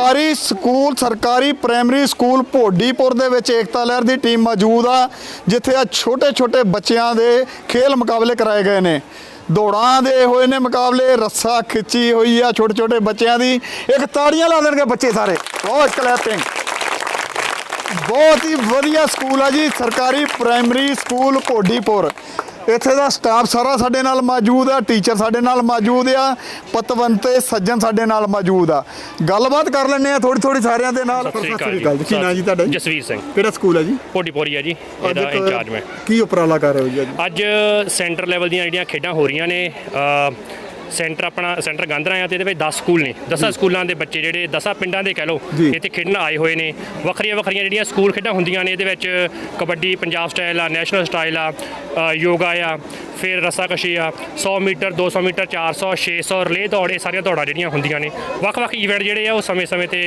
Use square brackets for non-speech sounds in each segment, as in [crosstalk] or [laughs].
ਸਰਕਾਰੀ ਸਕੂਲ, ਸਰਕਾਰੀ primary school ਭੋਡੀਪੁਰ ਦੇ ਵਿੱਚ ਏਕਤਾ ਲਹਿਰ ਦੀ ਟੀਮ ਮੌਜੂਦ ਆ, ਜਿੱਥੇ ਆ ਛੋਟੇ ਛੋਟੇ ਬੱਚਿਆਂ ਦੇ ਖੇਲ ਮੁਕਾਬਲੇ ਕਰਾਏ ਗਏ ਨੇ। ਦੌੜਾਂ ਦੇ ਹੋਏ ਨੇ ਮੁਕਾਬਲੇ, ਰੱਸਾ ਖਿੱਚੀ ਹੋਈ ਆ ਛੋਟੇ ਛੋਟੇ ਬੱਚਿਆਂ ਦੀ। ਇੱਕ ਤਾੜੀਆਂ ਲਾ ਦੇਣਗੇ ਬੱਚੇ ਸਾਰੇ। ਬਹੁਤ ਕਲੈਪਿੰਗ ਬਹੁਤ ਹੀ ਵਧੀਆ ਸਕੂਲ ਆ ਜੀ, ਸਰਕਾਰੀ ਪ੍ਰਾਇਮਰੀ ਸਕੂਲ ਕੋਡੀਪੁਰ ਇੱਥੇ ਦਾ ਸਟਾਫ ਸਾਰਾ ਸਾਡੇ ਨਾਲ ਮੌਜੂਦ ਆ ਟੀਚਰ ਸਾਡੇ ਨਾਲ ਮੌਜੂਦ ਆ ਪਤਵੰਤੇ ਸੱਜਣ ਸਾਡੇ ਨਾਲ ਮੌਜੂਦ ਆ। ਗੱਲਬਾਤ ਕਰ ਲੈਣੇ ਆ ਥੋੜੀ ਥੋੜੀ ਸਾਰਿਆਂ ਦੇ ਨਾਲ। ਸਤਿ ਸ਼੍ਰੀ ਅਕਾਲ ਜੀ। ਕੀ ਨਾਂ ਜੀ ਤੁਹਾਡਾ ਜੀ? ਜਸਵੀਰ ਸਿੰਘ। ਕਿਹੜਾ ਸਕੂਲ ਹੈ ਜੀ? ਪੋਟੀਪੋਰੀ ਆ ਜੀ ਇਹਦਾ ਇੰਚਾਰਜ ਮੈਂ। ਕੀ ਉਪਰਾਲਾ ਕਰ ਰਹੇ ਹੋ ਜੀ ਅੱਜ? ਅੱਜ ਸੈਂਟਰ ਲੈਵਲ ਦੀਆਂ ਜਿਹੜੀਆਂ ਖੇਡਾਂ ਹੋ ਰਹੀਆਂ ਨੇ ਸੈਂਟਰ ਆਪਣਾ ਸੈਂਟਰ ਗਾਂਧਰਾ ਆ ਤੇ ਇਹਦੇ ਵਿੱਚ 10 ਸਕੂਲ ਨੇ। 10 ਸਕੂਲਾਂ ਦੇ ਬੱਚੇ ਜਿਹੜੇ 10 ਪਿੰਡਾਂ ਦੇ ਕਹਿ ਲਓ ਜੀ। ਇੱਥੇ ਖੇਡਣ ਆਏ ਹੋਏ ਨੇ। ਵੱਖਰੀਆਂ ਵੱਖਰੀਆਂ ਜਿਹੜੀਆਂ ਸਕੂਲ ਖੇਡਾਂ ਹੁੰਦੀਆਂ ਨੇ ਇਹਦੇ ਵਿੱਚ ਕਬੱਡੀ ਪੰਜਾਬ ਸਟਾਈਲ ਆ ਨੈਸ਼ਨਲ ਸਟਾਈਲ ਆ ਯੋਗਾ ਆ ਫਿਰ ਰੱਸਾਕਸ਼ੀ ਆ 100 ਮੀਟਰ 200 ਮੀਟਰ 400 600 ਰਿਲੇ ਦੌੜ ਇਹ ਸਾਰੀਆਂ ਦੌੜਾਂ ਜਿਹੜੀਆਂ ਹੁੰਦੀਆਂ ਨੇ। ਵੱਖ-ਵੱਖ ਇਵੈਂਟ ਜਿਹੜੇ ਆ ਉਹ ਸਮੇਂ-ਸਮੇਂ ਤੇ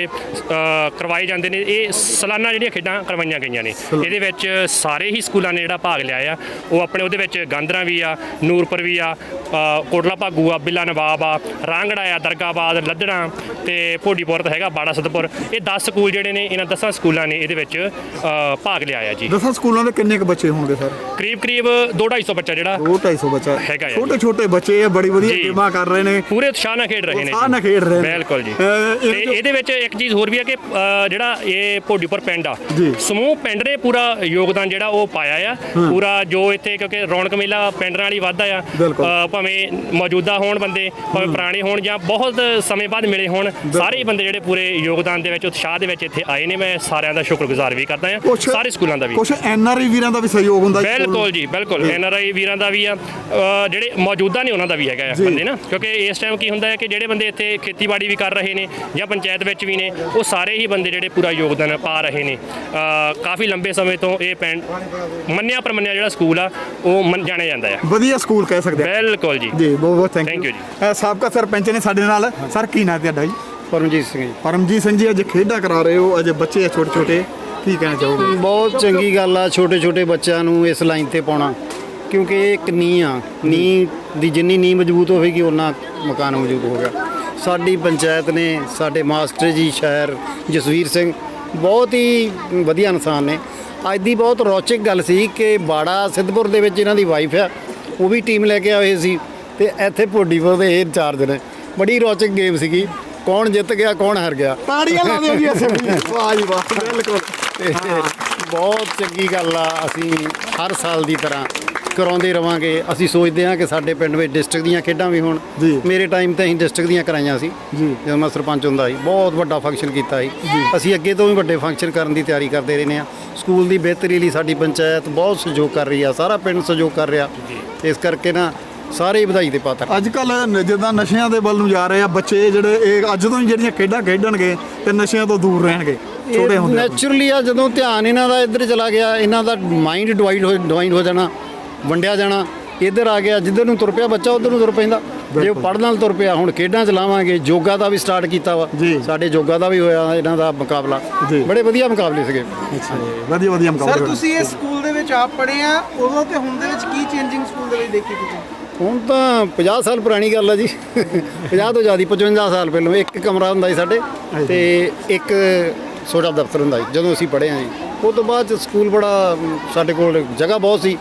ਕਰਵਾਏ ਜਾਂਦੇ ਨੇ। ਇਹ ਸਾਲਾਨਾ ਜਿਹੜੀਆਂ ਖੇਡਾਂ ਕਰਵਾਈਆਂ ਗਈਆਂ ਨੇ। ਇਹਦੇ ਵਿੱਚ ਸਾਰੇ ਹੀ ਸਕੂਲਾਂ ਨੇ ਜਿਹੜਾ ਭਾਗ ਲਿਆ ਆ। ਉਹ ਆਪਣੇ ਉਹਦੇ ਵਿੱਚ ਗਾਂਧਰਾ ਵੀ ਆ ਨੂਰਪੁਰ ਵੀ ਆ ਕੋਟਲਾ ਭਾਗੂ ਆ ਬਿੱਲਾ ਨਵਾਬ ਆ ਰਾਂਗੜਾ ਆ ਦਰਗਾਬਾਦ ਲੱਦਣਾ ਤੇ ਭੋਡੀਪੁਰ ਤਾਂ ਹੈਗਾ ਬਾੜਾ ਸਤਪੁਰ ਇਹ 10 ਸਕੂਲ ਜਿਹੜੇ ਨੇ ਇਹਨਾਂ 10 ਸਕੂਲਾਂ ਨੇ ਇਹਦੇ ਵਿੱਚ ਅ, ਭਾਗ ਲਿਆ ਆ ਜੀ ਦਸਾਂ ਸਕੂਲਾਂ ਦੇ ਕਿੰਨੇ ਕੁ ਬੱਚੇ ਹੋਣਗੇ ਸਰ ਕਰੀਬ ਕਰੀਬ 2-250 ਬੱਚਾ ਜਿਹੜਾ 250 ਬੱਚਾ ਹੈਗਾ ਯਾਰ। ਛੋਟੇ ਛੋਟੇ ਬੱਚੇ ਆ ਬੜੀ ਵਧੀਆ ਜੀ। ਗੇਮਾਂ ਕਰ ਰਹੇ ਨੇ ਪੂਰੇ ਉਤਸ਼ਾਹ ਨਾਲ ਖੇਡ ਰਹੇ ਨੇ ਉਤਸ਼ਾਹ ਨਾਲ ਖੇਡ ਰਹੇ ਨੇ। ਬਿਲਕੁਲ ਜੀ ਅਹ, ਤੇ ਇਹਦੇ ਵਿੱਚ ਇੱਕ ਚੀਜ਼ ਹੋਰ ਵੀ ਹੈ ਕਿ ਅਹ, ਜਿਹੜਾ ਇਹ ਭੋਡੀਪੁਰ ਪਿੰਡ ਆ ਜੀ। ਸਮੂਹ ਪਿੰਡ ਨੇ ਪੂਰਾ ਯੋਗਦਾਨ ਜਿਹੜਾ ਉਹ ਪਾਇਆ ਆ ਪੂਰਾ ਜੋ ਇੱਥੇ ਕਿਉਂਕਿ ਰੌਣਕ ਮੇਲਾ ਪਿੰਡ ਨਾਲ ਹੀ ਵੱਧਦਾ ਆ ਬਿਲਕੁਲ। ਅਹ, ਭਾਵੇਂ ਮੌਜੂਦਾ ਹੋਣ ਬੰਦੇ ਭਾਵੇਂ ਪੁਰਾਣੇ ਹੋਣ ਜਾਂ ਬਹੁਤ ਸਮੇਂ ਬਾਅਦ ਮਿਲੇ ਹੋਣ ਸਾਰੇ ਹੀ ਬੰਦੇ ਜਿਹੜੇ ਪੂਰੇ ਯੋਗਦਾਨ ਦੇ ਵਿੱਚ ਉਤਸ਼ਾਹ ਦੇ ਵਿੱਚ ਇੱਥੇ ਆਏ ਨੇ। ਮੈਂ ਸਾਰਿਆਂ ਦਾ ਸ਼ੁਕਰਗੁਜ਼ਾਰ ਵੀ ਕਰਦਾ ਕੁਛ- ਸਾਰੇ ਸਕੂਲਾਂ ਦਾ ਵੀ। ਕੁਛ ਐਨਆਰਆਈ ਵੀਰਾਂ ਦਾ ਵੀ ਸਹਿਯੋਗ ਹੁੰਦਾ ਸਕੂਲ ਬਿਲਕੁਲ ਨੂੰ। ਜੀ ਬਿਲਕੁਲ। ਐਨਆਰਆਈ ਵੀਰਾਂ ਦਾ ਵੀ ਆ। ਜਿਹੜੇ ਮੌਜੂਦਾ ਨੇ ਉਹਨਾਂ ਦਾ ਵੀ ਹੈਗਾ ਆ ਜੀ। ਬੰਦੇ ਨਾ। ਕਿਉਂਕਿ ਇਸ ਟਾਈਮ ਕੀ ਹੁੰਦਾ ਹੈ ਕਿ ਜਿਹੜੇ ਬੰਦੇ ਇੱਥੇ ਖੇਤੀਬਾੜੀ ਵੀ ਕਰ ਰਹੇ ਨੇ ਜਾਂ ਪੰਚਾਇਤ ਵਿੱਚ ਵੀ ਨੇ ਉਹ ਸਾਰੇ ਹੀ ਬੰਦੇ ਜਿਹੜੇ ਪੂਰਾ ਯੋਗਦਾਨ ਪਾ ਰਹੇ ਨੇ। ਕਾਫੀ ਲੰਬੇ ਸਮੇਂ ਤੋਂ ਇਹ ਪਿੰਡ ਮੰਨਿਆ ਪ੍ਰਮੰਨਿਆ ਜਿਹੜਾ ਸਕੂਲ ਆ ਉਹ ਮੰਨ- ਜਾਣਿਆ ਜਾਂਦਾ ਆ। ਵਧੀਆ ਸਕੂਲ ਕਹਿ ਸਕਦੇ ਆ। ਬਿਲਕੁਲ ਜੀ। ਜੀ ਬਹੁਤ ਬਹੁਤ ਥੈਂਕ Thank ਯੂ you ਜੀ। ਸਾਬਕਾ ਸਰਪੰਚ ਨੇ ਸਾਡੇ ਨਾਲ। ਸਰ ਕੀ ਨਾਂ ਤੁਹਾਡਾ ਜੀ? ਪਰਮਜੀਤ ਸਿੰਘ ਜੀ। ਪਰਮਜੀਤ ਸਿੰਘ ਜੀ ਅੱਜ ਖੇਡਾਂ ਕਰਾ ਰਹੇ ਹੋ। ਅੱਜ ਬੱਚੇ ਆ ਛੋਟੇ ਛੋਟੇ ਕੀ ਕਹਿਣਾ ਚਾਹੋਗੇ? ਬਹੁਤ ਚੰਗੀ ਗੱਲ ਆ ਛੋਟੇ ਛੋਟੇ ਬੱਚਿਆਂ ਨੂੰ ਇਸ ਲਾਈਨ ਤੇ ਪਾਉਣਾ। ਕਿਉਂਕਿ ਇਹ ਇੱਕ ਨੀਂਹ ਆ। ਨੀਂਹ ਦੀ ਜਿੰਨੀ ਨੀਂਹ ਮਜ਼ਬੂਤ ਹੋਵੇਗੀ ਉਹਨਾਂ ਮਕਾਨ ਮਜ਼ਬੂਤ ਹੋਗਾ ਸਾਡੀ ਪੰਚਾਇਤ ਨੇ ਸਾਡੇ ਮਾਸਟਰ ਜੀ ਸ਼ਹਿਰ ਜਸਵੀਰ ਸਿੰਘ ਬਹੁਤ ਹੀ ਵਧੀਆ ਇਨਸਾਨ ਨੇ। ਅੱਜ ਦੀ ਬਹੁਤ ਰੌਚਕ ਗੱਲ ਸੀ ਕਿ ਬਾੜਾ ਸਿੱਧਪੁਰ ਦੇ ਵਿੱਚ ਇਹਨਾਂ ਦੀ ਵਾਈਫ ਆ। ਉਹ ਵੀ ਟੀਮ ਲੈ ਕੇ ਆਏ ਸੀ। ਤੇ ਇੱਥੇ ਭੋਡੀਪੁਰ ਦੇ ਇਹ ਇੰਚਾਰਜ ਨੇ ਬੜੀ ਰੌਚਕ ਗੇਮ ਸੀਗੀ। ਕੌਣ ਜਿੱਤ ਗਿਆ ਕੌਣ ਹਾਰ ਗਿਆ। ਤਾੜੀਆਂ ਲਾ ਦਿਓ ਜੀ ਅਸੀਂ ਵੀ। [laughs] ਵਾਹ ਜੀ ਵਾਹ ਬਿਲਕੁਲ। ਬਹੁਤ ਚੰਗੀ ਗੱਲ ਆ ਅਸੀਂ ਹਰ ਸਾਲ ਦੀ ਤਰ੍ਹਾਂ ਕਰਾਉਂਦੇ ਰਵਾਂਗੇ। ਅਸੀਂ ਸੋਚਦੇ ਹਾਂ ਕਿ ਸਾਡੇ ਪਿੰਡ ਵਿੱਚ ਡਿਸਟ੍ਰਿਕਟ ਦੀਆਂ ਖੇਡਾਂ ਵੀ ਹੋਣ। ਜੀ। ਮੇਰੇ ਟਾਈਮ ਤੇ ਅਸੀਂ ਡਿਸਟ੍ਰਿਕਟ ਦੀਆਂ ਕਰਾਈਆਂ ਸੀ। ਜਦੋਂ ਮੈਂ ਸਰਪੰਚ ਹੁੰਦਾ ਸੀ। ਬਹੁਤ ਵੱਡਾ ਫੰਕਸ਼ਨ ਕੀਤਾ ਸੀ। ਅਸੀਂ ਅੱਗੇ ਤੋਂ ਵੀ ਵੱਡੇ ਫੰਕਸ਼ਨ ਕਰਨ ਦੀ ਤਿਆਰੀ ਕਰਦੇ ਰਹਿੰਦੇ ਆ ਸਕੂਲ ਦੀ ਬਿਹਤਰੀ ਲਈ ਸਾਡੀ ਪੰਚਾਇਤ ਬਹੁਤ ਸਹਿਯੋਗ ਕਰ ਰਹੀ ਆ। ਸਾਰਾ ਪਿੰਡ ਸਹਿਯੋਗ ਕਰ ਰਿਹਾ। ਇਸ ਕਰਕੇ ਨਾ ਸਾਰੇ ਹੀ ਵਧਾਈ ਦੇ ਪਾਤਰ। ਅੱਜ ਕੱਲ ਜਿੱਦਾਂ ਨਸ਼ਿਆਂ ਦੇ ਵੱਲ ਨੂੰ ਜਾ ਰਹੇ ਆ ਬੱਚੇ ਜਿਹੜੇ ਇਹ ਅੱਜ ਤੋਂ ਹੀ ਜਿਹੜੀਆਂ ਖੇਡਾਂ ਖੇਡਣਗੇ ਤੇ ਨਸ਼ਿਆਂ ਤੋਂ ਦੂਰ ਰਹਿਣਗੇ ਛੋਟੇ ਹੁੰਦੇ ਨੈਚੁਰਲੀ ਆ ਜਦੋਂ ਧਿਆਨ ਇਹਨਾਂ ਦਾ ਇੱਧਰ ਚਲਾ ਗਿਆ ਇਹਨਾਂ ਦਾ ਮਾਈਂਡ ਡਿਵਾਈਡ ਹੋ ਡਿਵਾਈਡ ਹੋ ਜਾਣਾ ਵੰਡਿਆ ਜਾਣਾ ਇੱਧਰ ਆ ਗਿਆ ਜਿੱਧਰ ਨੂੰ ਤੁਰ ਪਿਆ ਬੱਚਾ ਉਧਰ ਨੂੰ ਤੁਰ ਪੈਂਦਾ। ਜੇ ਉਹ ਪੜ੍ਹਨ ਨਾਲ ਤੁਰ ਪਿਆ ਹੁਣ ਖੇਡਾਂ ਚ ਲਾਵਾਂਗੇ ਯੋਗਾ ਦਾ ਵੀ ਸਟਾਰਟ ਕੀਤਾ ਵਾ। ਸਾਡੇ ਯੋਗਾ ਦਾ ਵੀ ਹੋਇਆ ਇਹਨਾਂ ਦਾ ਮੁਕਾਬਲਾ। ਬੜੇ ਵਧੀਆ ਮੁਕਾਬਲੇ ਸੀਗੇ। ਵਧੀਆ ਵਧੀਆ ਮੁਕਾਬਲੇ ਸਰ। ਤੁਸੀਂ ਇਸ ਸਕੂਲ ਦੇ ਵਿੱਚ ਆਪ ਪੜ੍ਹੇ ਆ ਉਦੋਂ ਤੇ ਹੁਣ ਦੇ ਵਿੱਚ ਕੀ ਚੇਂਜਿੰਗ ਸਕੂਲ ਦੇ ਵਿੱਚ ਦੇਖੀ ਤੁਸੀਂ? ਹੁਣ ਤਾਂ 50 ਸਾਲ ਪੁਰਾਣੀ ਗੱਲ ਆ ਜੀ। 50 ਤੋਂ ਜ਼ਿਆਦਾ 55 ਸਾਲ ਪਹਿਲਾਂ ਇੱਕ ਕਮਰਾ ਹੁੰਦਾ ਸੀ ਸਾਡੇ ਤੇ ਇੱਕ ਛੋਟਾ ਦਫ਼ਤਰ ਹੁੰਦਾ ਸੀ, ਜਦੋਂ ਅਸੀਂ ਪੜ੍ਹੇ ਹਾਂ ਜੀ। ਉਸ ਤੋਂ ਬਾਅਦ 'ਚ ਸਕੂਲ ਬੜਾ, ਸਾਡੇ ਕੋਲ ਜਗ੍ਹਾ ਬਹੁਤ ਸੀ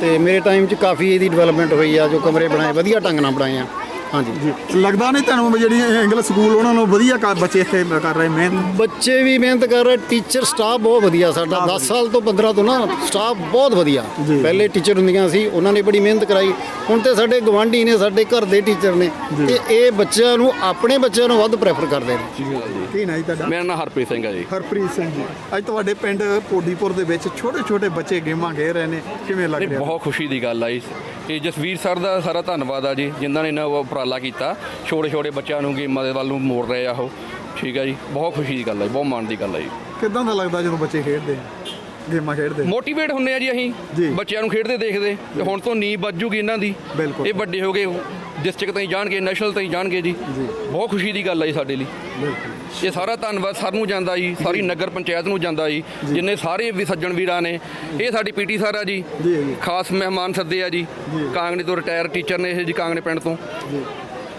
ਤੇ ਮੇਰੇ ਟਾਈਮ 'ਚ ਕਾਫੀ ਇਹਦੀ ਡਿਵੈਲਪਮੈਂਟ ਹੋਈ ਆ, ਜੋ ਕਮਰੇ ਬਣਾਏ, ਵਧੀਆ ਢੰਗ ਨਾਲ ਬਣਾਏ ਆ। ਹਾਂਜੀ। ਜੀ। ਲੱਗਦਾ ਨਹੀਂ ਤੁਹਾਨੂੰ ਵੀ ਜਿਹੜੀ ਇਹ ਇੰਗਲਿਸ਼ ਸਕੂਲ ਉਹਨਾਂ ਨੂੰ ਵਧੀਆ ਕਰ- ਬੱਚੇ ਇੱਥੇ ਕਰ ਰਹੇ ਮਿਹਨਤ? ਬੱਚੇ ਵੀ ਮਿਹਨਤ ਕਰ ਰਹੇ ਟੀਚਰ ਸਟਾਫ ਬਹੁਤ ਵਧੀਆ ਸਾਡਾ। 10 ਸਾਲ ਤੋਂ 15 ਤੋਂ ਨਾ ਸਟਾਫ ਬਹੁਤ ਵਧੀਆ। ਜੀ। ਪਹਿਲੇ ਟੀਚਰ ਹੁੰਦੀਆਂ ਸੀ ਉਹਨਾਂ ਨੇ ਬੜੀ ਮਿਹਨਤ ਕਰਾਈ। ਹੁਣ ਤੇ ਸਾਡੇ ਗਵਾਂਢੀ ਨੇ ਸਾਡੇ ਘਰ ਦੇ ਟੀਚਰ ਨੇ। ਤੇ ਇਹ ਬੱਚਿਆਂ ਨੂੰ ਆਪਣੇ ਬੱਚਿਆਂ ਨੂੰ ਵੱਧ ਪ੍ਰੈਫਰ ਕਰਦੇ ਨੇ। ਕੀ ਨਾ ਜੀ ਤੁਹਾਡਾ? ਮੇਰਾ ਨਾਮ ਹਰਪ੍ਰੀਤ ਸਿੰਘ ਹੈ ਜੀ। ਹਰਪ੍ਰੀਤ ਸਿੰਘ ਜੀ। ਅੱਜ ਤੁਹਾਡੇ ਪਿੰਡ ਪੋਡੀਪੁਰ ਦੇ ਵਿੱਚ ਛੋਟੇ ਛੋਟੇ ਬੱਚੇ ਗੇਮਾਂ ਖੇਡ ਰਹੇ ਨੇ। ਕਿਵੇਂ ਲੱਗ ਇਹ ਰਿਹਾ? ਬਹੁਤ ਖੁਸ਼ੀ ਦੀ ਗੱਲ ਆ ਜੀ। ਇਹ ਜਸਵੀਰ ਸਰ ਦਾ ਸਾਰਾ ਧੰਨਵਾਦ ਆ ਜੀ ਜਿਨ੍ਹਾਂ ਨੇ ਇਹਨਾਂ ਉਪਰਾਲਾ ਕੀਤਾ। ਛੋਟੇ ਛੋਟੇ ਬੱਚਿਆਂ ਨੂੰ ਗੇਮਾਂ ਦੇ ਵੱਲ ਨੂੰ ਮੋੜ ਰਹੇ ਆ ਉਹ। ਠੀਕ ਆ ਜੀ ਬਹੁਤ ਖੁਸ਼ੀ ਦੀ ਗੱਲ ਜੀ ਬਹੁਤ ਮਾਣ ਦੀ ਗੱਲ ਆ ਜੀ। ਕਿਦਾਂ ਦਾ ਲੱਗਦਾ ਜਦੋਂ ਬੱਚੇ ਖੇਡਦੇ ਆ? ਗੇਮਾਂ ਖੇਡਦੇ? ਮੋਟੀਵੇਟ ਹੁੰਨੇ ਆ ਜੀ। ਅਸੀਂ ਬੱਚਿਆਂ ਨੂੰ ਖੇਡਦੇ ਦੇਖਦੇ। ਤੇ ਹੁਣ ਤੋਂ ਨੀਂਹ ਵੱਜੂਗੀ ਇਹਨਾਂ ਦੀ। ਇਹ ਵੱਡੇ ਹੋ ਗਏ ਡਿਸਟ੍ਰਿਕਟ ਤਾਈਂ ਜਾਣਗੇ ਨੈਸ਼ਨਲ ਤਾਈਂ ਜਾਣਗੇ ਜੀ। ਬਹੁਤ ਖੁਸ਼ੀ ਦੀ ਗੱਲ ਆ ਜੀ ਸਾਡੇ ਲਈ। ਇਹ ਸਾਰਾ ਧੰਨਵਾਦ ਸਰ ਨੂੰ ਜਾਂਦਾ ਜੀ ਸਾਰੀ ਨਗਰ ਪੰਚਾਇਤ ਨੂੰ ਜਾਂਦਾ ਜੀ ਜਿੰਨੇ ਸਾਰੇ ਵੀ ਸੱਜਣ ਵੀਰਾਂ ਨੇ ਇਹ ਸਾਡੀ ਪੀਟੀ ਸਰ ਆ ਜੀ। ਖਾਸ ਮਹਿਮਾਨ ਸੱਦੇ ਆ ਜੀ। ਕਾਂਗੜੇ ਤੋਂ ਰਿਟਾਇਰ ਟੀਚਰ ਨੇ ਇਹ ਜੀ ਕਾਂਗੜੇ ਪਿੰਡ ਤੋਂ।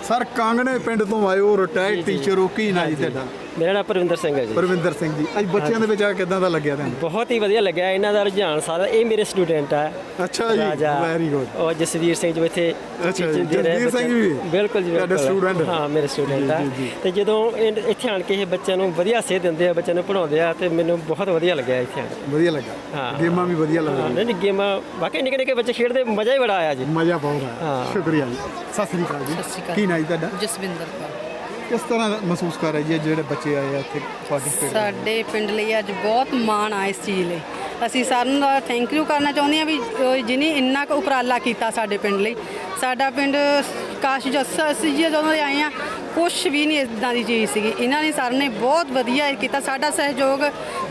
ਸਰ ਕਾਂਗਣੇ ਪਿੰਡ ਤੋਂ ਆਏ ਹੋ ਰਿਟਾਇਰਡ ਟੀਚਰ ਹੋ ਕੀ ਨਾ ਜੀ ਤੁਹਾਡਾ? ਮੇਰਾ ਨਾਮ ਪਰਵਿੰਦਰ ਸਿੰਘ ਹੈ ਜੀ। ਪਰਵਿੰਦਰ ਸਿੰਘ ਜੀ। ਅੱਜ ਬੱਚਿਆਂ ਦੇ ਵਿੱਚ ਆ ਕਿਦਾਂ ਦਾ ਲੱਗਿਆ ਤੁਹਾਨੂੰ? ਬਹੁਤ ਹੀ ਵਧੀਆ ਲੱਗਿਆ। ਇਹਨਾਂ ਦਾ ਰੁਝਾਨ ਸਾਰਾ ਇਹ ਮੇਰੇ ਸਟੂਡੈਂਟ ਆ। ਅੱਛਾ ਜੀ ਵੈਰੀ ਗੁੱਡ ਔਰ ਜਸਵੀਰ ਸਿੰਘ ਜੋ ਇੱਥੇ ਜਸਵੀਰ ਸਿੰਘ ਵੀ? ਬਿਲਕੁਲ ਜੀ ਤੁਹਾਡੇ student? ਹਾਂ ਮੇਰੇ ਸਟੂਡੈਂਟ ਆ। ਤੇ ਜਦੋਂ ਇੱਥੇ ਆਣ ਕੇ ਇਹ ਬੱਚਿਆਂ ਨੂੰ ਵਧੀਆ ਸੇਧ ਦਿੰਦੇ ਆ ਬੱਚਿਆਂ ਨੂੰ ਪੜਾਉਂਦੇ ਆ ਤੇ ਮੈਨੂੰ ਬਹੁਤ ਵਧੀਆ ਲੱਗਿਆ ਇੱਥੇ ਵਧੀਆ ਲੱਗਾ। ਹਾਂ। ਗੇਮਾਂ ਵੀ ਵਧੀਆ ਹਾਂ ਲੱਗਦੀਆਂ ਨਹੀਂ ਨਹੀਂ ਗੇਮਾਂ ਵਾਕਈ ਨਿੱਕੇ ਨਿੱਕੇ ਬੱਚੇ ਖੇਡਦੇ ਮਜ਼ਾ ਹੀ ਬੜਾ ਆਇਆ ਜੀ। ਮਜ਼ਾ ਬਹੁਤ ਆਇਆ। ਸ਼ੁਕਰੀਆ ਜੀ। ਸਤਿ ਸ੍ਰੀ ਅਕਾਲ ਜੀ। ਕੀ ਨਾਂ ਜੀ ਤੁਹਾਡਾ? ਜਸਵਿੰਦਰ ਕੌਰ। ਕਿਸ ਤਰ੍ਹਾਂ ਮਹਿਸੂਸ ਕਰ ਰਹੇ ਜੀ ਜਿਹੜੇ ਬੱਚੇ ਆਏ ਆ ਇੱਥੇ ਪਾਰਟਿਸਪੇਟ ਸਾਡੇ ਪਿੰਡ ਲਈ ਅੱਜ ਬਹੁਤ ਮਾਣ ਆ ਇਸ ਚੀਜ਼ ਲਈ। ਅਸੀਂ ਸਾਰਿਆਂ ਦਾ ਥੈਂਕ ਯੂ ਕਰਨਾ ਚਾਹੁੰਦੇ ਹਾਂ ਵੀ ਅਹ, ਜਿਹਨੇ ਇੰਨਾ ਕੁ ਉਪਰਾਲਾ ਕੀਤਾ ਸਾਡੇ ਪਿੰਡ ਲਈ। ਸਾਡਾ ਪਿੰਡ ਕਾਸ਼ ਜੱਸ ਅਸੀਂ ਜੀ ਜਦੋਂ ਦੇ ਆਏ ਆ ਕੁਝ ਵੀ ਨਹੀਂ ਇਦਾਂ ਦੀ ਚੀਜ਼ ਸੀਗੀ। ਇਹਨਾਂ ਨੇ ਸਰ ਨੇ ਬਹੁਤ ਵਧੀਆ ਇਹ ਕੀਤਾ। ਸਾਡਾ ਸਹਿਯੋਗ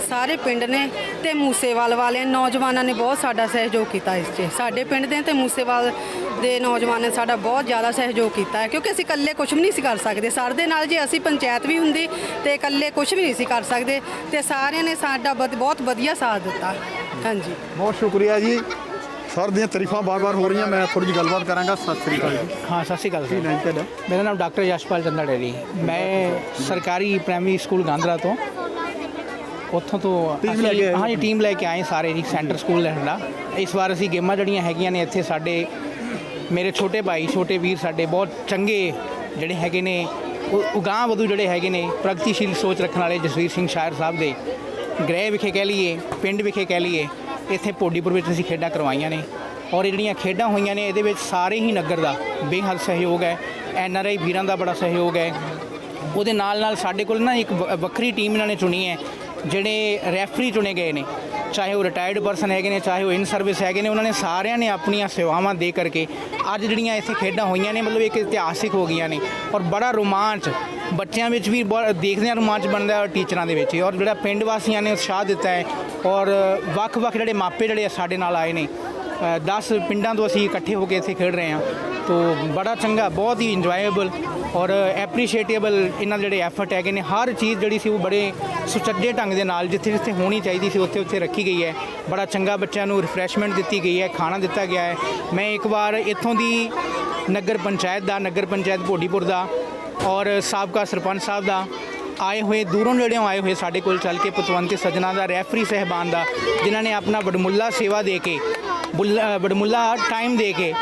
ਸਾਰੇ ਪਿੰਡ ਨੇ ਤੇ ਮੂਸੇਵਾਲ ਵਾਲੇ ਨੌਜਵਾਨਾਂ ਨੇ ਬਹੁਤ ਸਾਡਾ ਸਹਿਯੋਗ ਕੀਤਾ ਇਸ 'ਚ। ਸਾਡੇ ਪਿੰਡ ਦੇ ਤੇ ਮੂਸੇਵਾਲ ਦੇ ਨੌਜਵਾਨਾਂ ਨੇ ਸਾਡਾ ਬਹੁਤ ਜ਼ਿਆਦਾ ਸਹਿਯੋਗ ਕੀਤਾ ਹੈ ਕਿਉਂਕਿ ਅਸੀਂ ਇਕੱਲੇ ਕੁਝ ਵੀ ਨਹੀਂ ਸੀ ਕਰ ਸਕਦੇ। ਸਰ ਦੇ ਨਾਲ ਜੇ ਅਸੀਂ ਪੰਚਾਇਤ ਵੀ ਹੁੰਦੀ ਤੇ ਇਕੱਲੇ ਕੁਝ ਵੀ ਨਹੀਂ ਸੀ ਕਰ ਸਕਦੇ ਤੇ ਸਾਰਿਆਂ ਨੇ ਸਾਡਾ ਬਹੁਤ ਵਧੀਆ ਸਾਥ ਦਿੱਤਾ। ਹਾਂਜੀ। ਬਹੁਤ ਸ਼ੁਕਰੀਆ ਜੀ। ਸਰ ਦੀਆਂ ਤਾਰੀਫਾਂ ਬਾਰ-ਬਾਰ ਹੋ ਰਹੀਆਂ ਮੈਂ ਥੋੜੀ ਜਿਹੀ ਗੱਲਬਾਤ ਕਰਾਂਗਾ। ਸਤਿ ਸ੍ਰੀ ਅਕਾਲ ਜੀ। ਹਾਂ ਸਤਿ ਸ਼੍ਰੀ ਅਕਾਲ ਜੀ ਤੁਹਾਡਾ? ਮੇਰਾ ਨਾਮ ਡਾਕਟਰ ਯਸ਼ਪਾਲ ਚੰਦਾ ਡੇਰੀ ਮੈਂ ਸਰਕਾਰੀ ਪ੍ਰਾਇਮਰੀ ਸਕੂਲ ਗਾਂਧਰਾ ਤੋਂ। ਉੱਥੋਂ ਤੋਂ ਟੀਮ ਲੈ ਕੇ ਆਏ ਹੋ? ਜੀ ਟੀਮ ਲੈ ਕੇ ਆਏ ਸਾਰੇ ਜੀ ਸੈਂਟਰ ਸਕੂਲ ਹੈ ਸਾਡਾ ਇਸ ਵਾਰ ਅਸੀਂ ਗੇਮਾਂ ਜਿਹੜੀਆਂ ਹੈਗੀਆਂ ਨੇ ਇੱਥੇ ਸਾਡੇ ਮੇਰੇ ਛੋਟੇ ਭਾਈ, ਛੋਟੇ ਵੀਰ ਸਾਡੇ ਬਹੁਤ ਚੰਗੇ ਜਿਹੜੇ ਹੈਗੇ ਨੇ, ਉ- ਵਧੂ ਜਿਹੜੇ ਹੈਗੇ ਨੇ, ਪ੍ਰਗਤੀਸ਼ੀਲ ਸੋਚ ਰੱਖਣ ਵਾਲੇ ਜਸਵੀਰ ਸਿੰਘ ਸ਼ਾਇਰ ਸਾਹਿਬ ਦੇ ਗ੍ਰਹਿ ਵਿਖੇ ਕਹਿ ਲਈਏ, ਪਿੰਡ ਵਿਖੇ ਕਹਿ ਲਈਏ, ਇੱਥੇ ਪੋਡੀਪੁਰ ਵਿੱਚ ਅਸੀਂ ਖੇਡਾਂ ਕਰਵਾਈਆਂ ਨੇ। ਔਰ ਇਹ ਜਿਹੜੀਆਂ ਖੇਡਾਂ ਹੋਈਆਂ ਨੇ, ਇਹਦੇ ਵਿੱਚ ਸਾਰੇ ਹੀ ਨਗਰ ਦਾ ਬੇਹੱਦ ਸਹਿਯੋਗ ਹੈ, ਐਨ ਆਰ ਆਈ ਵੀਰਾਂ ਦਾ ਬੜਾ ਸਹਿਯੋਗ ਹੈ। ਉਹਦੇ ਨਾਲ ਨਾਲ ਸਾਡੇ ਕੋਲ ਨਾ ਇੱਕ ਵ- ਵੱਖਰੀ ਟੀਮ ਇਹਨਾਂ ਨੇ ਚੁਣੀ ਹੈ, ਜਿਹੜੇ ਰੈਫਰੀ ਚੁਣੇ ਗਏ ਨੇ। ਚਾਹੇ ਉਹ ਰਿਟਾਇਰਡ ਪਰਸਨ ਹੈਗੇ ਨੇ, ਚਾਹੇ ਉਹ ਇਨ ਸਰਵਿਸ ਹੈਗੇ ਨੇ, ਉਹਨਾਂ ਨੇ ਸਾਰਿਆਂ ਨੇ ਆਪਣੀਆਂ ਸੇਵਾਵਾਂ ਦੇ ਕਰਕੇ ਅੱਜ ਜਿਹੜੀਆਂ ਇੱਥੇ ਖੇਡਾਂ ਹੋਈਆਂ ਨੇ, ਮਤਲਬ ਇੱਕ ਇਤਿਹਾਸਿਕ ਹੋ ਗਈਆਂ ਨੇ ਔਰ ਬੜਾ ਰੋਮਾਂਚ ਬੱਚਿਆਂ ਵਿੱਚ ਵੀ ਬਹੁਤ ਦੇਖਦਿਆਂ ਰੋਮਾਂਚ ਬਣਦਾ ਔਰ ਟੀਚਰਾਂ ਦੇ ਵਿੱਚ। ਔਰ ਜਿਹੜਾ ਪਿੰਡ ਵਾਸੀਆਂ ਨੇ ਉਤਸ਼ਾਹ ਦਿੱਤਾ ਹੈ ਔਰ ਵੱਖ-ਵੱਖ ਜਿਹੜੇ ਮਾਪੇ ਜਿਹੜੇ ਸਾਡੇ ਨਾਲ ਆਏ ਨੇ 10 ਪਿੰਡਾਂ ਤੋਂ ਅਸੀਂ ਇਕੱਠੇ ਹੋ ਕੇ ਇੱਥੇ ਖੇਡ ਰਹੇ ਹਾਂ। ਤੋ ਬੜਾ ਚੰਗਾ, ਬਹੁਤ ਹੀ ਇੰਜੋਏਬਲ ਔਰ ਐਪਰੀਸ਼ੀਏਟੇਬਲ ਇਹਨਾਂ ਦੇ ਜਿਹੜੇ ਐਫਰਟ ਹੈਗੇ ਨੇ ਹਰ ਚੀਜ਼ ਜਿਹੜੀ ਸੀ ਉਹ ਬੜੇ ਸੁਚੱਜੇ ਢੰਗ ਦੇ ਨਾਲ ਜਿੱਥੇ ਜਿੱਥੇ ਹੋਣੀ ਚਾਹੀਦੀ ਸੀ ਉੱਥੇ ਉੱਥੇ ਰੱਖੀ ਗਈ ਹੈ। ਬੜਾ ਚੰਗਾ ਬੱਚਿਆਂ ਨੂੰ ਰਿਫਰੈਸ਼ਮੈਂਟ ਦਿੱਤੀ ਗਈ ਹੈ ਖਾਣਾ ਦਿੱਤਾ ਗਿਆ ਹੈ। ਮੈਂ ਇੱਕ ਵਾਰ ਇੱਥੋਂ ਦੀ ਨਗਰ ਪੰਚਾਇਤ ਦਾ ਨਗਰ ਪੰਚਾਇਤ ਭੋਡੀਪੁਰ ਦਾ ਔਰ ਸਾਬਕਾ ਸਰਪੰਚ ਸਾਹਿਬ ਦਾ ਆਏ ਹੋਏ ਦੂਰੋਂ ਨੇੜਿਓਂ ਆਏ ਹੋਏ ਸਾਡੇ ਕੋਲ ਚੱਲ ਕੇ ਪਤਵੰਤ ਸੱਜਣਾ ਦਾ ਰੈਫਰੀ ਸਹਿਬਾਨ ਦਾ ਜਿਨ੍ਹਾਂ ਨੇ ਆਪਣਾ ਬੜਮੁੱਲਾ ਸੇਵਾ ਦੇ ਕੇ ਬੁੱਲ- ਅ, ਬੜਮੁੱਲਾ ਟਾਈਮ ਦੇ ਕੇ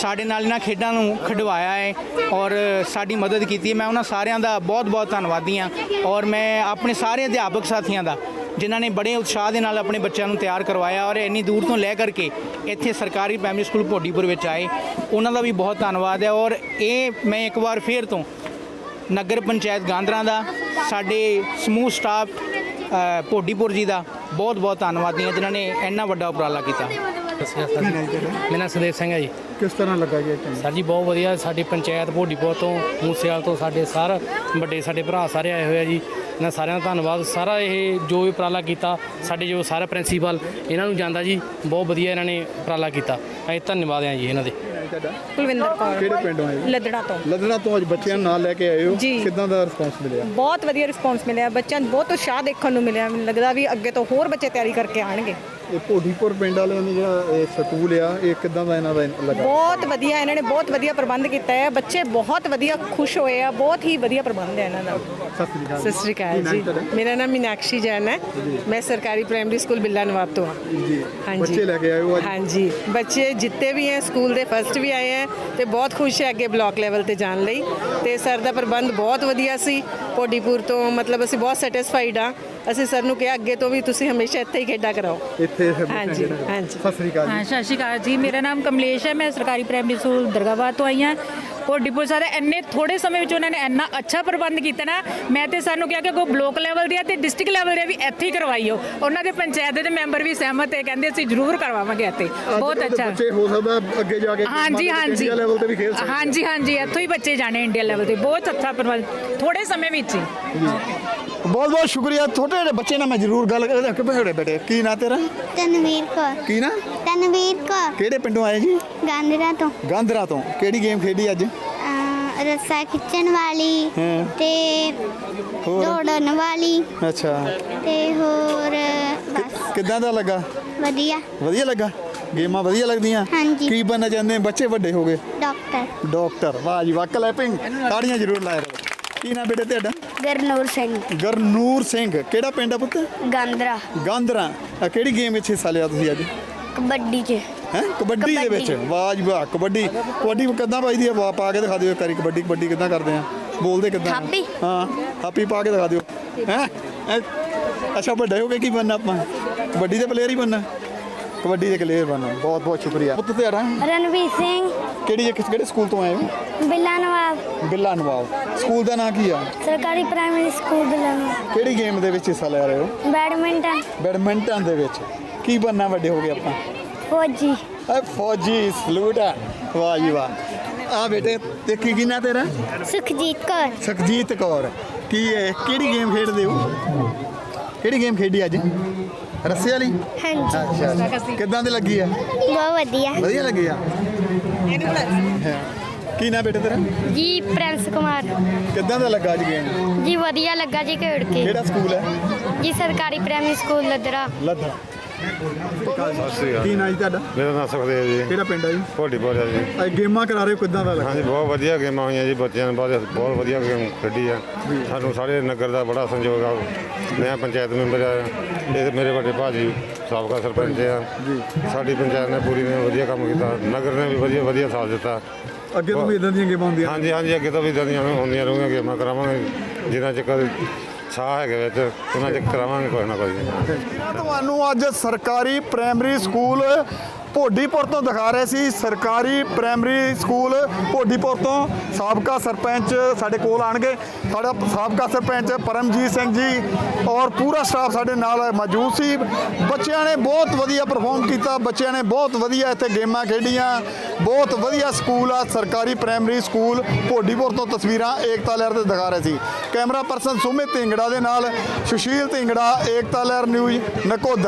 ਸਾਡੇ ਨਾਲ ਇਹਨਾਂ ਖੇਡਾਂ ਨੂੰ ਖਿਡਵਾਇਆ ਹੈ ਔਰ ਸਾਡੀ ਮਦਦ ਕੀਤੀ ਹੈ। ਮੈਂ ਉਹਨਾਂ ਸਾਰਿਆਂ ਦਾ ਬਹੁਤ-ਬਹੁਤ ਧੰਨਵਾਦੀ ਹਾਂ ਔਰ ਮੈਂ ਆਪਣੇ ਸਾਰੇ ਅਧਿਆਪਕ ਸਾਥੀਆਂ ਦਾ, ਜਿਨ੍ਹਾਂ ਨੇ ਬੜੇ ਉਤਸ਼ਾਹ ਦੇ ਨਾਲ ਆਪਣੇ ਬੱਚਿਆਂ ਨੂੰ ਤਿਆਰ ਕਰਵਾਇਆ ਔਰ ਇੰਨੀ ਦੂਰ ਤੋਂ ਲੈ ਕਰਕੇ ਇੱਥੇ ਸਰਕਾਰੀ ਪ੍ਰਾਇਮਰੀ ਸਕੂਲ ਭੋਡੀਪੁਰ ਵਿੱਚ ਆਏ। ਉਹਨਾਂ ਦਾ ਵੀ ਬਹੁਤ ਧੰਨਵਾਦ ਹੈ ਔਰ ਇਹ ਮੈਂ ਇੱਕ ਵਾਰ ਫੇਰ ਤੋਂ ਨਗਰ ਪੰਚਾਇਤ ਗਾਂਧਰਾ ਦਾ, ਸਾਡੇ ਸਮੂਹ ਸਟਾਫ ਭੋਡੀਪੁਰ ਜੀ ਦਾ ਬਹੁਤ ਬਹੁਤ ਧੰਨਵਾਦੀ ਹਾਂ, ਜਿਨ੍ਹਾਂ ਨੇ ਇੰਨਾ ਵੱਡਾ ਉਪਰਾਲਾ ਕੀਤਾ। ਮੇਰਾ ਨਾਮ ਸੰਦੇਸ਼ ਸਿੰਘ ਹੈ ਜੀ। ਕਿਸ ਤਰ੍ਹਾਂ ਲੱਗਾ ਜੀ ਇਹ ਸਰ ਜੀ ਬਹੁਤ ਵਧੀਆ। ਸਾਡੀ ਪੰਚਾਇਤ ਭੋਡੀਪੁਰ ਤੋਂ ਮੂਸੇਵਾਲ ਤੋਂ ਸਾਡੇ ਸਾਰ ਵੱਡੇ ਸਾਡੇ ਭਰਾ ਸਾਰੇ ਆਏ ਹੋਏ ਆ ਜੀ। ਇਹਨਾਂ ਸਾਰਿਆਂ ਦਾ ਧੰਨਵਾਦ। ਸਾਰਾ ਇਹ ਜੋ ਵੀ ਉਪਰਾਲਾ ਕੀਤਾ ਸਾਡੇ ਜੋ ਸਾਰਾ ਪ੍ਰਿੰਸੀਪਲ ਇਹਨਾਂ ਨੂੰ ਜਾਂਦਾ ਜੀ। ਬਹੁਤ ਵਧੀਆ ਇਹਨਾਂ ਨੇ ਉਪਰਾਲਾ ਕੀਤਾ। ਅਸੀਂ ਧੰਨਵਾਦ ਆ ਜੀ ਇਹਨਾਂ ਦੇ। ਕੁਲਵਿੰਦਰ ਕੌਰ। ਕਿਹੜੇ ਪਿੰਡੋਂ ਆਏ? ਲੱਦੜਾ ਤੋਂ। ਲਦਣਾ ਤੋਂ ਅੱਜ ਬੱਚਿਆਂ ਨੂੰ ਨਾਲ ਲੈ ਕੇ ਆਏ ਹੋ। ਜੀ। ਕਿਦਾਂ ਦਾ ਰਿਸਪੌਂਸ ਮਿਲਿਆ? ਬਹੁਤ ਵਧੀਆ ਰਿਸਪੌਂਸ ਮਿਲਿਆ। ਬੱਚਿਆਂ ਨੂੰ ਬਹੁਤ ਉਤਸ਼ਾਹ ਦੇਖਣ ਨੂੰ ਮਿਲਿਆ। ਮੈਨੂੰ ਲੱਗਦਾ ਵੀ ਅੱਗੇ ਤੋਂ ਹੋਰ ਬੱਚੇ ਤਿਆਰੀ ਕਰਕੇ ਆਣਗੇ ਇਹ ਭੋਡੀਪੁਰ ਪਿੰਡ ਵਾਲਿਆਂ ਨੇ ਜਿਹੜਾ ਇਹ ਸਕੂਲ ਆ ਇਹ ਕਿਦਾਂ ਦਾ ਇਹਨਾਂ ਦਾ ਲੱਗਾ? ਬਹੁਤ ਵਧੀਆ ਇਹਨਾਂ ਨੇ ਬਹੁਤ ਵਧੀਆ ਪ੍ਰਬੰਧ ਕੀਤਾ ਹੈ। ਬੱਚੇ ਬਹੁਤ ਵਧੀਆ ਖੁਸ਼ ਹੋਏ ਆ ਬਹੁਤ ਹੀ ਵਧੀਆ ਪ੍ਰਬੰਧ ਹੈ ਇਹਨਾਂ ਦਾ। ਸਤਿ ਸ੍ਰੀ ਅਕਾਲ ਸਤਿ ਸ਼੍ਰੀ ਅਕਾਲ ਜੀ? ਮੇਰਾ ਨਾਮ ਮੀਨਾਕਸ਼ੀ ਜੈਨ ਹੈ। ਮੈਂ ਸਰਕਾਰੀ ਪ੍ਰਾਇਮਰੀ ਸਕੂਲ ਬਿੱਲਾ ਨਵਾਬ ਤੋਂ ਹਾਂ। ਜੀ। ਬੱਚੇ ਲੈ ਕੇ ਆਏ ਹੋ ਅੱਜ? ਹਾਂਜੀ। ਬੱਚੇ ਜਿੱਤੇ ਵੀ ਹੈ ਸਕੂਲ ਦੇ ਫਸਟ ਵੀ ਆਏ ਹੈ ਤੇ ਬਹੁਤ ਖੁਸ਼ ਹੈ ਅੱਗੇ ਬਲਾਕ ਲੈਵਲ ਤੇ ਜਾਣ ਲਈ। ਤੇ ਸਰ ਦਾ ਪ੍ਰਬੰਧ ਬਹੁਤ ਵਧੀਆ ਸੀ। ਪੋਡੀਪੁਰ ਤੋਂ ਮਤਲਬ ਅਸੀਂ ਬਹੁਤ ਸੈਟੀਸਫਾਈਡ ਆ ਅਸੀਂ ਸਰ ਨੂੰ ਕਿਹਾ ਅੱਗੇ ਤੋਂ ਵੀ ਤੁਸੀਂ ਹਮੇਸ਼ਾ ਇੱਥੇ ਹੀ ਖੇਡਾਂ ਕਰਾਓ। ਇੱਥੇ ਬੱਚਿਆਂ ਹਾਂਜੀ। ਹਾਂਜੀ। ਸਤਿ ਸ੍ਰੀ ਅਕਾਲ ਹਾਂ ਜੀ ਸਤਿ ਸ਼੍ਰੀ ਅਕਾਲ ਜੀ ਮੇਰਾ ਨਾਮ ਕਮਲੇਸ਼ ਹੈ ਮੈਂ ਸਰਕਾਰੀ ਪ੍ਰਾਇਮਰੀ ਸਕੂਲ ਦਰਗਾਬਾਦ ਤੋਂ ਆਈ ਹਾਂ ਔਰ ਡਿਪੋ ਸਾਰੇ ਇੰਨੇ ਥੋੜੇ ਸਮੇਂ ਵਿੱਚ ਉਹਨਾਂ ਨੇ ਇੰਨਾ ਅੱਛਾ ਪ੍ਰਬੰਧ ਕੀਤਾ ਨਾ ਮੈਂ ਤੇ ਸਾਨੂੰ ਕਿਹਾ ਕਿ ਕੋ ਬਲੋਕ ਲੈਵਲ ਦੇ ਆ ਤੇ ਡਿਸਟ੍ਰਿਕਟ ਲੈਵਲ ਦੇ ਵੀ ਇੱਥੇ ਹੀ ਕਰਵਾਈਓ। ਉਹਨਾਂ ਦੇ ਪੰਚਾਇਤ ਦੇ ਮੈਂਬਰ ਵੀ ਸਹਿਮਤ ਹੈ ਕਹਿੰਦੇ ਅਸੀਂ ਜ਼ਰੂਰ ਕਰਵਾਵਾਂਗੇ ਇੱਥੇ। ਬਹੁਤ ਅੱਛਾ। ਬੱਚੇ ਹੋ ਸਕਦਾ ਅੱਗੇ ਜਾ ਕੇ ਹਾਂਜੀ ਹਾਂਜੀ। ਲੈਵਲ ਤੇ ਵੀ ਖੇਡ ਸਕਦੇ। ਹਾਂਜੀ ਹਾਂਜੀ ਇੱਥੋਂ ਹੀ ਬੱਚੇ ਜਾਣੇ ਇੰਡੀਆ ਲੈਵਲ ਤੇ। ਬਹੁਤ ਅੱਛਾ ਪ੍ਰਬੰਧ ਥੋੜੇ ਸਮੇਂ ਵਿੱਚ ਹੀ। ਬਹੁਤ ਬਹੁਤ ਸ਼ੁਕਰੀਆ। ਛੋਟੇ ਜਿਹੇ ਬੱਚੇ ਨਾਲ ਮੈਂ ਜ਼ਰੂਰ ਗੱਲ ਕਰਾਂ। ਕਿ ਬੜੇ ਬੇਟੇ ਕੀ ਨਾਂ ਤੇਰਾ? ਤਨਵੀਰ ਕੌਰ। ਕੀ ਨਾਂ? ਤਨਵੀਰ ਕੌਰ। ਕਿਹੜੇ ਪਿੰਡੋਂ ਆਏ ਜੀ? ਗਾਂਧਰਾ ਤੋਂ। ਗਾਂਧਰਾ ਤੋਂ। ਕਿਹੜੀ ਗੇਮ ਖੇਡੀ ਅੱਜ? ਅਹ ਰੱਸਾ ਖਿੱਚਣ ਵਾਲੀ ਹਾਂ। ਤੇ ਹੋਰ? ਦੌੜਨ ਵਾਲੀ ਅੱਛਾ। ਤੇ ਹੋਰ ਬਸ। ਕਿੱਦਾਂ ਦਾ ਲੱਗਾ? ਵਧੀਆ। ਵਧੀਆ ਲੱਗਾ? ਗੇਮਾਂ ਵਧੀਆ ਲੱਗਦੀਆਂ? ਹਾਂਜੀ। ਕੀ ਬਣਨਾ ਚਾਹੁੰਦੇ ਬੱਚੇ ਵੱਡੇ ਹੋ ਗਏ। ਡਾਕਟਰ। ਡਾਕਟਰ। ਵਾਹ ਜੀ ਵਾਹ ਕਲੈਪਿੰਗ ਤਾੜੀਆਂ ਜ਼ਰੂਰ ਲਾਇਆ ਕਰੋ। ਕੀ ਨਾਮ ਬੇਟੇ ਤੁਹਾਡਾ? ਗਰਨੂਰ ਸਿੰਘ। ਗਰਨੂਰ ਸਿੰਘ। ਕਿਹੜਾ ਪਿੰਡ ਆ ਪੁੱਤ? ਗਾਂਦਰਾ ਗਾਂਦਰਾ ਆਹ ਕਿਹੜੀ ਗੇਮ ਵਿੱਚ ਹਿੱਸਾ ਲਿਆ ਤੁਸੀਂ ਅੱਜ? ਕਬੱਡੀ 'ਚ। ਹੈ? ਕਬੱਡੀ ਦੇ ਵਿੱਚ? ਵਾਹ ਜੀ ਵਾਹ ਕਬੱਡੀ। ਕਬੱਡੀ ਕਿੱਦਾਂ ਪਾਈਦੀ ਆ? ਵਾਹ ਪਾ ਕੇ ਦਿਖਾ ਦਿਓ ਇੱਕ ਵਾਰੀ ਕਬੱਡੀ ਕਬੱਡੀ ਕਿੱਦਾਂ ਕਰਦੇ ਆ? ਬੋਲਦੇ ਕਿੱਦਾਂ? ਥਾਪੀ? ਹਾਂ ਥਾਪੀ ਪਾ ਕੇ ਦਿਖਾ ਦਿਓ। ਹੈ? ਅੱਛਾ ਵੱਡੇ ਹੋ ਕੇ ਕੀ ਬਣਨਾ ਆਪਾਂ? ਕਬੱਡੀ ਦੇ ਪਲੇਅਰ ਹੀ ਬਣਨਾ। ਕਬੱਡੀ ਦੇ ਪਲੇਅਰ ਬਣਨਾ ਬਹੁਤ ਬਹੁਤ ਸ਼ੁਕਰੀਆ। ਪੁੱਤ ਤੁਹਾਡਾ? ਰਣਵੀਰ ਸਿੰਘ। ਕਿਹੜੀ ਕਿਹੜੇ ਸਕੂਲ ਤੋਂ ਆਏ ਹੋ? ਬਿੱਲਾ ਨਵਾਬ। ਬਿੱਲਾ ਨਵਾਬ। ਸਕੂਲ ਦਾ ਨਾਂ ਕੀ ਆ? ਸਰਕਾਰੀ ਪ੍ਰਾਇਮਰੀ ਸਕੂਲ ਬਿੱਲਾ ਕਿਹੜੀ ਗੇਮ ਦੇ ਵਿੱਚ ਹਿੱਸਾ ਲੈ ਰਹੇ ਹੋ? ਬੈਡਮਿੰਟਨ। ਬੈਡਮਿੰਟਨ ਦੇ ਵਿੱਚ। ਕੀ ਬਣਨਾ ਵੱਡੇ ਹੋ ਗਏ ਆਪਾਂ? ਫੌਜੀ। ਐ ਫੌਜੀ ਸਲੂਟ ਆ। ਵਾਹ ਜੀ ਵਾਹ। ਆ ਬੇਟੇ ਤੇ ਕੀ ਕਿੰਨਾ ਤੇਰਾ? ਸੁਖਜੀਤ ਕੌਰ। ਸੁਖਜੀਤ ਕੌਰ। ਕੀ ਹੈ ਕਿਹੜੀ ਗੇਮ ਖੇਡਦੇ ਹੋ? ਕਿਹੜੀ ਗੇਮ ਖੇਡੀ ਅੱਜ? ਰੱਸੇ ਵਾਲੀ? ਹਾਂਜੀ। ਅੱਛਾ। ਕਿੱਦਾਂ ਦੀ ਲੱਗੀ ਆ? ਬਹੁਤ ਵਧੀਆ। ਵਧੀਆ ਲੱਗੀ ਆ? ਹਾਂ। ਕੀ ਨਾ ਬੇਟੇ ਤੇਰਾ? ਜੀ ਪ੍ਰਿੰਸ ਕੁਮਾਰ। ਕਿੱਦਾਂ ਦਾ ਲੱਗਾ ਅੱਜ ਗੇਮ ਜੀ ਵਧੀਆ ਲੱਗਾ ਜੀ ਖੇਡ ਕੇ। ਕਿਹੜਾ ਸਕੂਲ ਹੈ? ਜੀ ਸਰਕਾਰੀ ਪ੍ਰਾਇਮਰੀ ਸਕੂਲ ਲੱਦਰਾ। ਲੱਧਾ ਸ੍ਰੀ ਅਕਾਲ। ਕੀ ਨਾਂ ਜੀ ਤੁਹਾਡਾ? ਮੇਰਾ ਨਾਮ ਸੁਖਦੇਵ ਜੀ। ਕਿਹੜਾ ਪਿੰਡ ਹੈ ਜੀ? ਭੋਡੀ ਬੋਲਿਆ ਜੀ। ਅੱਜ ਗੇਮਾਂ ਕਰਾ ਰਹੇ ਹੋ ਕਿੱਦਾਂ ਦਾ ਲੱਗਾ? ਹਾਂਜੀ ਬਹੁਤ ਵਧੀਆ ਗੇਮਾਂ ਹੋਈਆਂ ਜੀ ਬੱਚਿਆਂ ਨੇ ਬਹੁਤ ਬਹੁਤ ਵਧੀਆ ਗੇਮ ਖੇਡੀ ਆ। ਸਾਨੂੰ ਸਾਰੇ ਨਗਰ ਦਾ ਬੜਾ ਸੰਯੋਗ ਆ। ਮੈਂ ਪੰਚਾਇਤ ਮੈਂਬਰ ਆ। ਇਹ ਮੇਰੇ ਵੱਡੇ ਭਾਜੀ ਸਾਬਕਾ ਸਰਪੰਚ ਆ। ਸਾਡੀ ਪੰਚਾਇਤ ਨੇ ਪੂਰੀ ਨੇ ਵਧੀਆ ਕੰਮ ਕੀਤਾ। ਨਗਰ ਨੇ ਵੀ ਵਧੀਆ ਵਧੀਆ ਸਾਥ ਦਿੱਤਾ। ਅੱਗੇ ਤੋਂ ਵੀ ਇਦਾਂ ਦੀਆਂ ਗੇਮਾਂ ਹੁੰਦੀਆਂ ਹਾਂਜੀ ਹਾਂਜੀ ਅੱਗੇ ਤੋਂ ਵੀ ਇਦਾਂ ਦੀਆਂ ਹੁੰਦੀਆਂ ਰਹੂਗੀਆਂ ਗੇਮਾਂ ਕਰਾਵਾਂਗੇ। ਜਿੰਨਾ ਚਿਰ ਸਾਹ ਹੈਗੇ ਵਿੱਚ ਉਹਨਾਂ ਚਿਰ ਕਰਾਵਾਂਗੇ ਕੋਈ ਨਾ ਕੋਈ। ਤੁਹਾਨੂੰ ਅੱਜ ਸਰਕਾਰੀ ਪ੍ਰਾਇਮਰੀ ਸਕੂਲ ਭੋਡੀਪੁਰ ਤੋਂ ਦਿਖਾ ਰਹੇ ਸੀ ਸਰਕਾਰੀ ਪ੍ਰਾਇਮਰੀ ਸਕੂਲ ਭੋਡੀਪੁਰ ਤੋਂ। ਸਾਬਕਾ ਸਰਪੰਚ ਸਾਡੇ ਕੋਲ ਆਣਗੇ ਸਾਡਾ ਸਾਬਕਾ ਸਰਪੰਚ ਪਰਮਜੀਤ ਸਿੰਘ ਜੀ ਔਰ ਪੂਰਾ ਸਟਾਫ ਸਾਡੇ ਨਾਲ ਮੌਜੂਦ ਸੀ। ਬੱਚਿਆਂ ਨੇ ਬਹੁਤ ਵਧੀਆ ਪਰਫਾਰਮ ਕੀਤਾ। ਬੱਚਿਆਂ ਨੇ ਬਹੁਤ ਵਧੀਆ ਇੱਥੇ ਗੇਮਾਂ ਖੇਡੀਆਂ। ਬਹੁਤ ਵਧੀਆ ਸਕੂਲ ਆ, ਸਰਕਾਰੀ ਪ੍ਰਾਇਮਰੀ ਸਕੂਲ ਭੋਡੀਪੁਰ ਤੋਂ ਤਸਵੀਰਾਂ ਏਕਤਾ ਲਹਿਰ ਤੇ ਦਿਖਾ ਰਹੇ ਸੀ। ਕੈਮਰਾ ਪਰਸਨ ਸੁਮਿਤ ਢਿੰਗੜਾ ਦੇ ਨਾਲ ਸੁਸ਼ੀਲ ਢਿੰਗੜਾ, ਏਕਤਾ ਲਹਿਰ ਨਿਊਜ਼ ਨਕੋਦਰ।